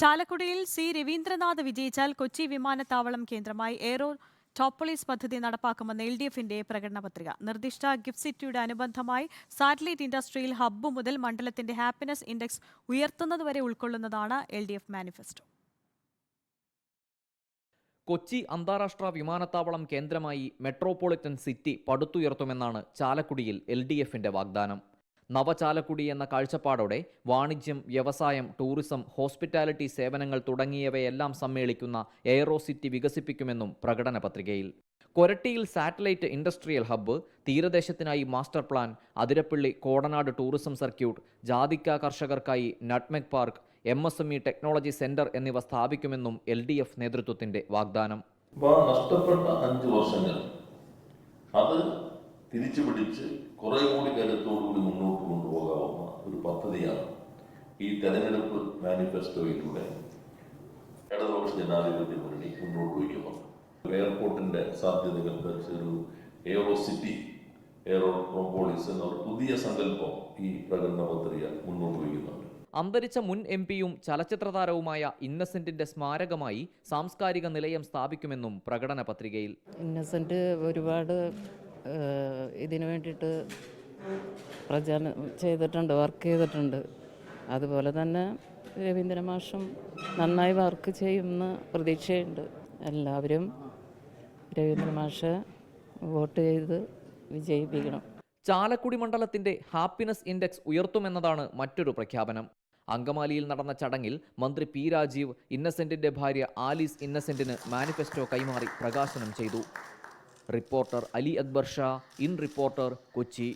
ചാലക്കുടിയിൽ സി രവീന്ദ്രനാഥ് വിജയിച്ചാൽ കൊച്ചി വിമാനത്താവളം കേന്ദ്രമായി എയ്റോ ടോപ്പോളിസ് പദ്ധതി നടപ്പാക്കുമെന്ന് എൽ ഡി എഫിന്റെ പ്രകടന പത്രിക. നിർദ്ദിഷ്ട ഗിഫ്റ്റ് സിറ്റിയുടെ അനുബന്ധമായി സാറ്റലൈറ്റ് ഇൻഡസ്ട്രിയിൽ ഹബ്ബ് മുതൽ മണ്ഡലത്തിന്റെ ഹാപ്പിനെസ് ഇൻഡെക്സ് ഉയർത്തുന്നതുവരെ ഉൾക്കൊള്ളുന്നതാണ് L D F manifesto. Kochi അന്താരാഷ്ട്ര വിമാനത്താവളം കേന്ദ്രമായി മെട്രോപൊളിറ്റൻ സിറ്റി പടുത്തുയർത്തുമെന്നാണ് ചാലക്കുടിയിൽ എൽ ഡി എഫിന്റെ വാഗ്ദാനം. നവചാലക്കുടി എന്ന കാഴ്ചപ്പാടോടെ വാണിജ്യം വ്യവസായം ടൂറിസം ഹോസ്പിറ്റാലിറ്റി സേവനങ്ങൾ തുടങ്ങിയവയെല്ലാം സമ്മേളിക്കുന്ന എയറോ സിറ്റി വികസിപ്പിക്കുമെന്നും പ്രകടന പത്രികയിൽ. കൊരട്ടിയിൽ satellite industrial hub തീരദേശത്തിനായി master plan Athirappilly Kodanad tourism circuit ജാതിക്ക കർഷകർക്കായി nutmeg park M S M E technology centre എന്നിവ സ്ഥാപിക്കുമെന്നും എൽ ഡി എഫ് നേതൃത്വത്തിന്റെ വാഗ്ദാനം. നഷ്ടപ്പെട്ട അഞ്ച് വർഷങ്ങൾ. അത് തിരിച്ചു പിടിച്ച് കുറെ കൂടി കരുത്തോടുകൂടി മുന്നോട്ട് കൊണ്ടുപോകാവുന്ന ഒരു പദ്ധതിയാണ് ഈ തെരഞ്ഞെടുപ്പ് മാനിഫെസ്റ്റോയിലൂടെ ഇടതുപക്ഷ ജനാധിപത്യ മുന്നണി മുന്നോട്ട് വയ്ക്കുന്നത്. എയർപോർട്ടിന്റെ സാധ്യതകൾ ഒരു എയറോ സിറ്റി എയറോ എന്ന ഒരു പുതിയ സങ്കല്പം ഈ പ്രകടന പത്രിക മുന്നോട്ട് വയ്ക്കുന്നുണ്ട്. അന്തരിച്ച മുൻ എം പിയും ചലച്ചിത്ര താരവുമായ ഇന്നസെന്റിന്റെ സ്മാരകമായി സാംസ്കാരിക നിലയം സ്ഥാപിക്കുമെന്നും പ്രകടന പത്രികയിൽ ഇന്നസെന്റ് ഒരുപാട് ഇതിനു വേണ്ടിയിട്ട് പ്രചാരണം ചെയ്തിട്ടുണ്ട് വർക്ക് ചെയ്തിട്ടുണ്ട്. അതുപോലെ തന്നെ രവീന്ദ്ര മാഷും നന്നായി വർക്ക് ചെയ്യുമെന്ന് പ്രതീക്ഷയുണ്ട്. എല്ലാവരും രവീന്ദ്ര മാഷ് വോട്ട് ചെയ്ത് വിജയിപ്പിക്കണം. ചാലക്കുടി മണ്ഡലത്തിന്റെ ഹാപ്പിനെസ് ഇൻഡെക്സ് ഉയർത്തുമെന്നതാണ് മറ്റൊരു പ്രഖ്യാപനം. അങ്കമാലിയിൽ നടന്ന ചടങ്ങിൽ മന്ത്രി പി രാജീവ് ഇന്നസെന്റിന്റെ ഭാര്യ ആലീസ് ഇന്നസെന്റിന് മാനിഫെസ്റ്റോ കൈമാറി പ്രകാശനം ചെയ്തു. reporter Ali Akbar Shah in reporter Kochi